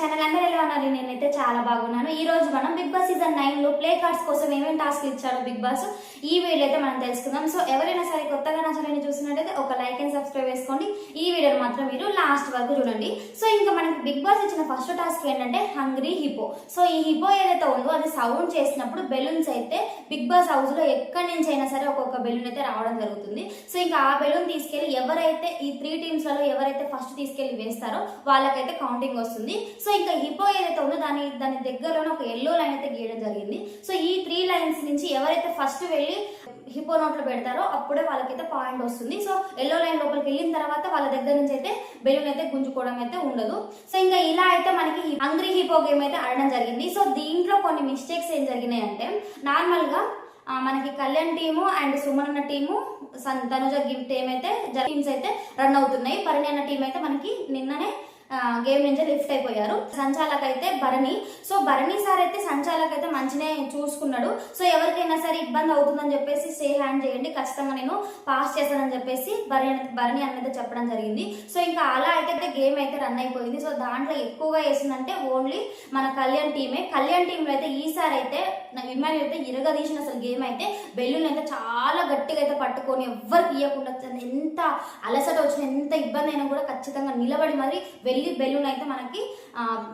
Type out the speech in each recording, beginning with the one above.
Channel అందరూ ఎలా ఉన్నారు నేనైతే చాలా బాగున్నాను. ఈ రోజు మనం బిగ్ బాస్ సీజన్ నైన్లో ప్లే కార్డ్స్ కోసం ఏమేమి టాస్క్ ఇచ్చాడు బిగ్ బాస్ ఈ వీడియో అయితే మనం తెలుసుకుందాం. సో ఎవరైనా సరే కొత్తగా నా ఛానల్ ఒక లైక్ అండ్ సబ్స్క్రైబ్ చేసుకోండి ఈ వీడియో మాత్రం మీరు లాస్ట్ వరకు చూడండి. సో ఇంకా మనకి బిగ్ బాస్ ఇచ్చిన ఫస్ట్ టాస్క్ ఏంటంటే హంగ్రీ హిపో సో ఈ హిపో ఏదైతే ఉందో అది సౌండ్ చేసినప్పుడు బెలూన్స్ అయితే బిగ్ బాస్ హౌస్లో ఎక్కడి నుంచి అయినా సరే ఒక్కొక్క బెలూన్ అయితే రావడం జరుగుతుంది. సో ఇంకా ఆ బెలూన్ తీసుకెళ్ళి ఎవరైతే ఈ త్రీ టీమ్స్లలో ఎవరైతే ఫస్ట్ తీసుకెళ్ళి వేస్తారో వాళ్ళకైతే కౌంటింగ్ వస్తుంది. సో ఇంకా హిపో ఏదైతే ఉందో దాని దాని దగ్గరలోనే ఒక ఎల్లో లైన్ అయితే గీయడం జరిగింది. సో ఈ త్రీ లైన్స్ నుంచి ఎవరైతే ఫస్ట్ వెళ్ళి హిపో నోట్లో పెడతారో అప్పుడే వాళ్ళకైతే పాయింట్ వస్తుంది. సో ఎల్లో లైన్ లోపలికి వెళ్ళిన తర్వాత వాళ్ళ దగ్గర నుంచి అయితే బెలూన్ అయితే గుంజుకోవడం అయితే ఉండదు. సో ఇంకా ఇలా అయితే మనకి హంగ్రీ హిపో గేమ్ అయితే ఆడడం జరిగింది. సో దీంట్లో కొన్ని మిస్టేక్స్ ఏం జరిగినాయి అంటే నార్మల్గా మనకి కళ్యాణ్ టీము అండ్ సుమన్ అన్న టీము సన్ తనుజ గిఫ్ట్ టీం అయితే టీమ్స్ అయితే రన్ అవుతున్నాయి. పరిణి అన్న టీం అయితే మనకి నిన్ననే గేమ్ నుంచి లిఫ్ట్ అయిపోయారు. సంచాలక్ అయితే భరణి. సో భరణి సార్ అయితే సంచాలక్ అయితే మంచినే చూసుకున్నాడు. సో ఎవరికైనా సరే ఇబ్బంది అవుతుందని చెప్పేసి సే హ్యాండ్ చేయండి ఖచ్చితంగా నేను పాస్ చేశానని చెప్పేసి భరణి భరణి అనేది చెప్పడం జరిగింది. సో ఇంకా అలా అయితే గేమ్ అయితే రన్ అయిపోయింది. సో దాంట్లో ఎక్కువగా వేసిందంటే ఓన్లీ మన కళ్యాణ్ టీమే. కళ్యాణ్ టీంలో అయితే ఈసారి అయితే విమాన్ అయితే ఇరగదీసిన అసలు గేమ్ అయితే. బెలూన్ అయితే చాలా గట్టిగా అయితే పట్టుకొని ఎవ్వరికి ఇవ్వకుండా ఎంత అలసట వచ్చిన ఎంత ఇబ్బంది అయినా కూడా ఖచ్చితంగా నిలబడి మరి వెళ్ళి బెలూన్ అయితే మనకి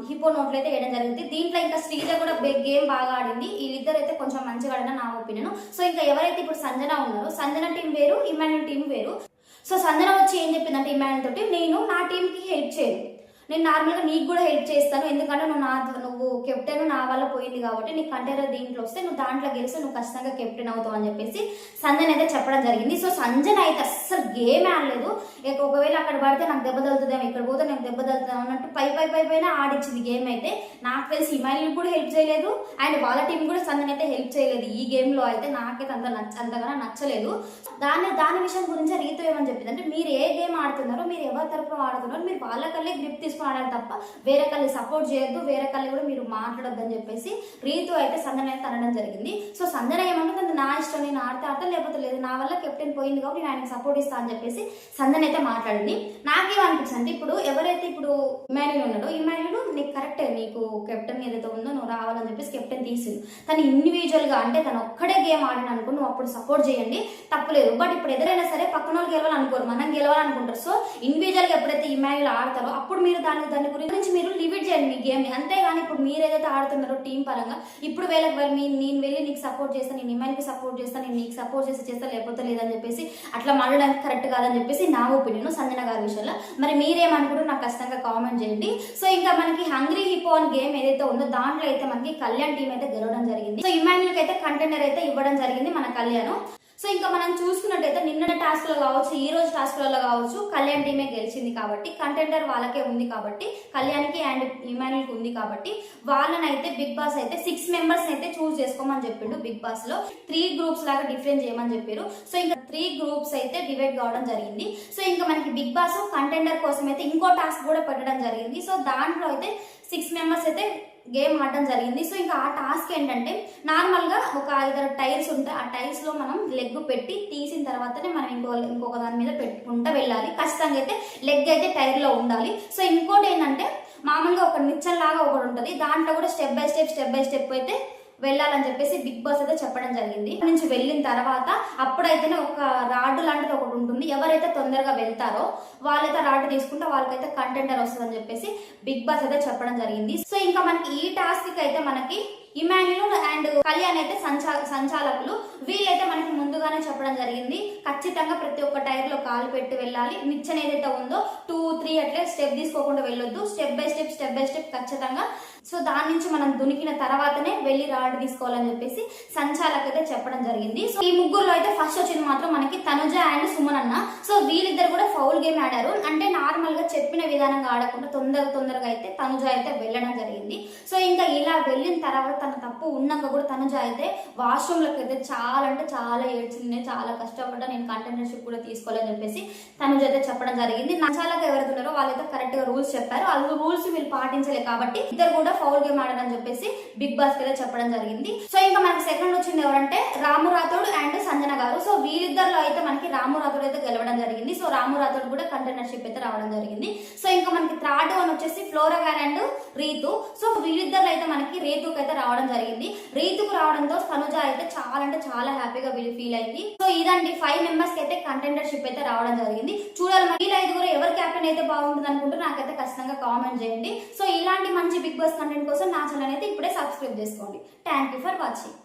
హిపో నోట్లు అయితే వేయడం జరిగింది. దీంట్లో ఇంకా శ్రీజ కూడా గేమ్ బాగా ఆడింది. వీళ్ళిద్దరు అయితే కొంచెం మంచిగా ఆడిన నా ఒపీనియన్ సో ఇంకా ఎవరైతే ఇప్పుడు సంజన ఉన్నారో సంజన టీం వేరు ఇమాన్యుల్ టీం వేరు. సో సంజన వచ్చి ఏం చెప్పిందంటే ఇమాన్యుల్ తోటి నేను నా టీంకి హెల్ప్ చేయను. నేను నార్మల్గా నీకు కూడా హెల్ప్ చేస్తాను. ఎందుకంటే నువ్వు నా నువ్వు కెప్టెన్ నా వల్ల పోయింది కాబట్టి నీకు కంటైనర్ దీంట్లో వస్తే నువ్వు దాంట్లో గెలిస్తే నువ్వు ఖచ్చితంగా కెప్టెన్ అవుతావు అని చెప్పేసి సంజన్ అయితే చెప్పడం జరిగింది. సో సంజన్ అయితే అస్సలు గేమ్ ఆడలేదు. ఇక ఒకవేళ అక్కడ పడితే నాకు దెబ్బ తగ్గుతుందేమో ఇక్కడ పోతే నాకు దెబ్బ తగ్గుతాం అన్నట్టు పై పై పై పైన ఆడించింది గేమ్ అయితే. నాకు తెలిసి ఇమానిల్ కూడా హెల్ప్ చేయలేదు. అండ్ వాళ్ళ టీం కూడా సంజన్ అయితే హెల్ప్ చేయలేదు ఈ గేమ్లో అయితే. నాకైతే అంత నచ్చ అంతగా నచ్చలేదు. దాని దాని విషయం గురించి రీతు ఏమని చెప్పింది అంటే మీరు ఏ గేమ్ ఆడుతున్నారో మీరు ఎవరి తరఫున ఆడుతున్నారో మీరు వాళ్ళ కల్లే గ్రిప్ తీసుకుని ఆడాలి తప్ప వేరే కళ్ళు సపోర్ట్ చేయొద్దు వేరే కళ్ళు కూడా మీరు మాట్లాడొద్దు అని చెప్పేసి రీతు అయితే సందన అయితే అనడం జరిగింది. సో సందన ఏమంటుంది నా ఇష్టం నేను ఆడితే ఆడతా లేకపోతే లేదు నా వల్ల కెప్టెన్ పోయింది కాబట్టి నేను ఆయనకి సపోర్ట్ ఇస్తా అని చెప్పేసి సందన అయితే మాట్లాడింది. నాకేమనిపించింది అంటే ఇప్పుడు ఎవరైతే ఇప్పుడు ఇమాన్యుల్ ఉన్నాడో ఇమాన్యుల్ నీకు కరెక్టే నీకు కెప్టెన్ ఏదైతే ఉందో నువ్వు రావాలని చెప్పేసి కెప్టెన్ తీసింది తను ఇండివిజువల్గా అంటే తను ఒక్కడే గేమ్ ఆడిన అనుకో నువ్వు అప్పుడు సపోర్ట్ చేయండి తప్పలేదు. బట్ ఇప్పుడు ఎదురైనా సరే పక్కన వాళ్ళు గెలవాలనుకోరు మనం గెలవాలనుకుంటారు సో ఇండివిజువల్గా ఎప్పుడైతే ఇమాన్యుల్ ఆడతారో అప్పుడు మీరు దాని దాని గురించి మీరు లిమిట్ చేయండి మీ గేమ్ అంతేగాని ఇప్పుడు మీరు ఏదైతే ఆడుతున్నారో టీం పరంగా ఇప్పుడు వేళ మీ నేను వెళ్ళి నీకు సపోర్ట్ చేస్తాను నేను ఇమాన్యుల్కి సపోర్ట్ చేస్తాను నేను నీకు సపోర్ట్ చేసి చేస్తా లేకపోతే లేదని చెప్పేసి అట్లా మాట్లాడడానికి కరెక్ట్ కాదని చెప్పేసి నా ఒపీనియన్ సంజన గారి విషయంలో. మరి మీరేమనుకుంటారు నాకు ఖచ్చితంగా కామెంట్ చేయండి. సో ఇంకా మనకి హంగ్రీ హిపో అని గేమ్ ఏదైతే ఉందో దాంట్లో అయితే మనకి కళ్యాణ్ టీం అయితే గెలవడం జరిగింది. సో ఇమాన్యుల్కి అయితే కంటైనర్ అయితే ఇవ్వడం జరిగింది మన కళ్యాణ్. సో ఇంకా మనం చూసుకున్నట్టయితే నిన్న టాస్క్లో కావచ్చు ఈ రోజు టాస్క్లలో కావచ్చు కళ్యాణ్ టీమే గెలిచింది కాబట్టి కంటెండర్ వాళ్ళకే ఉంది కాబట్టి కళ్యాణ్కి అండ్ ఇమాన్యుల్కి ఉంది కాబట్టి వాళ్ళనైతే బిగ్ బాస్ అయితే సిక్స్ మెంబర్స్ అయితే చూస్ చేసుకోమని చెప్పిండు బిగ్ బాస్లో. త్రీ గ్రూప్స్ లాగా డిఫరెంట్ చేయమని చెప్పారు సో ఇంకా త్రీ గ్రూప్స్ అయితే డివైడ్ కావడం జరిగింది. సో ఇంకా మనకి బిగ్ బాస్ కంటెండర్ కోసం అయితే ఇంకో టాస్క్ కూడా పెట్టడం జరిగింది. సో దాంట్లో అయితే సిక్స్ మెంబర్స్ అయితే గేమ్ ఆడడం జరిగింది. సో ఇంకా ఆ టాస్క్ ఏంటంటే నార్మల్గా ఒక ఐదారు టైర్స్ ఉంటాయి ఆ టైర్స్లో మనం లెగ్ పెట్టి తీసిన తర్వాతనే మనం ఇంకో ఇంకొక దాని మీద పెట్టుకుంటూ వెళ్ళాలి. ఖచ్చితంగా అయితే లెగ్ అయితే టైర్లో ఉండాలి. సో ఇంకోటి ఏంటంటే మామూలుగా ఒక నిచ్చల్లాగా ఒకటి ఉంటుంది. దాంట్లో కూడా step by step step by step అయితే వెళ్ళాలని చెప్పేసి బిగ్ బాస్ అయితే చెప్పడం జరిగింది. అక్కడి నుంచి వెళ్ళిన తర్వాత అప్పుడైతేనే ఒక రాడ్ లాంటిది ఒకటి ఉంటుంది. ఎవరైతే తొందరగా వెళ్తారో వాళ్ళైతే రాడ్ తీసుకుంటే వాళ్ళకైతే కంటెంటర్ వస్తుందని చెప్పేసి బిగ్ బాస్ అయితే చెప్పడం జరిగింది. సో ఇంకా మనకి ఈ టాస్క్ అయితే మనకి ఇమాన్యుల్ అండ్ కళ్యాణ్ అయితే సంచా సంచాలకులు వీళ్ళైతే మనకి ముందుగానే చెప్పడం జరిగింది. ఖచ్చితంగా ప్రతి ఒక్క టైర్లో కాలు పెట్టి వెళ్ళాలి. నిచ్చెన ఏదైతే ఉందో టూ త్రీ అట్లే స్టెప్ తీసుకోకుండా వెళ్ళొద్దు. Step by step step by step ఖచ్చితంగా సో దాని నుంచి మనం దునికిన తర్వాతనే వెళ్ళి రాడ్ తీసుకోవాలని చెప్పేసి సంచాలక్ అయితే చెప్పడం జరిగింది. సో ఈ ముగ్గురులో అయితే ఫస్ట్ వచ్చింది మాత్రం మనకి తనుజ అండ్ సుమన్ అన్న. సో వీళ్ళిద్దరు కూడా ఫౌల్ గేమ్ ఆడారు. అంటే నార్మల్గా చెప్పిన విధానంగా ఆడకుండా తొందర తొందరగా అయితే తనుజ అయితే వెళ్ళడం జరిగింది. సో ఇంకా ఇలా వెళ్ళిన తర్వాత తన తప్పు ఉన్నాక కూడా తనుజ అయితే వాష్రూమ్లకు అయితే చాలా అంటే చాలా ఏడ్చింది. నేను చాలా కష్టపడ్డా నేను కంటైనర్షిప్ కూడా తీసుకోవాలని చెప్పేసి తనుజ అయితే చెప్పడం జరిగింది. నచాలకు ఎవరైతే ఉన్నారో వాళ్ళైతే కరెక్ట్గా రూల్స్ చెప్పారు. వాళ్ళు రూల్స్ వీళ్ళు పాటించలే కాబట్టి ఇద్దరు కూడా ఫౌల్ గేమ్ ఆడని చెప్పేసి బిగ్ బాస్ అయితే చెప్పడం జరిగింది. సో ఇంకా మనకి సెకండ్ వచ్చింది ఎవరంటే రాము రాథోడ్ అండ్ సంజన గారు. సో వీళ్ళిద్దరిలో అయితే మనకి రాము రాథోడ్ అయితే గెలవడం జరిగింది. సో రాము రాథోడ్ కూడా కంటైనర్షిప్ అయితే రావడం జరిగింది. సో ఇంకా మనకి థర్డ్ వన్ వచ్చేసి ఫ్లోరా గారు అండ్ రీతు. సో వీళ్ళిద్దరిలో అయితే మనకి రీతుకు అయితే రావడం జరిగింది. రీతుకు రావడంతో తనుజ అయితే చాలా అంటే చాలా హ్యాపీగా వీళ్ళు ఫీల్ అయింది. సో ఇదండి ఫైవ్ మెంబర్స్కి అయితే కంటెండర్షిప్ అయితే రావడం జరిగింది. చూడాలి మరి ఐదుగురు ఎవరు క్యాప్టెన్ అయితే బాగుంటుంది అనుకుంటే నాకైతే ఖచ్చితంగా కామెంట్ చేయండి. సో ఇలాంటి మంచి బిగ్ బాస్ కంటెంట్ కోసం నా ఛానల్ అయితే ఇప్పుడే సబ్స్క్రైబ్ చేసుకోండి. Thank you for watching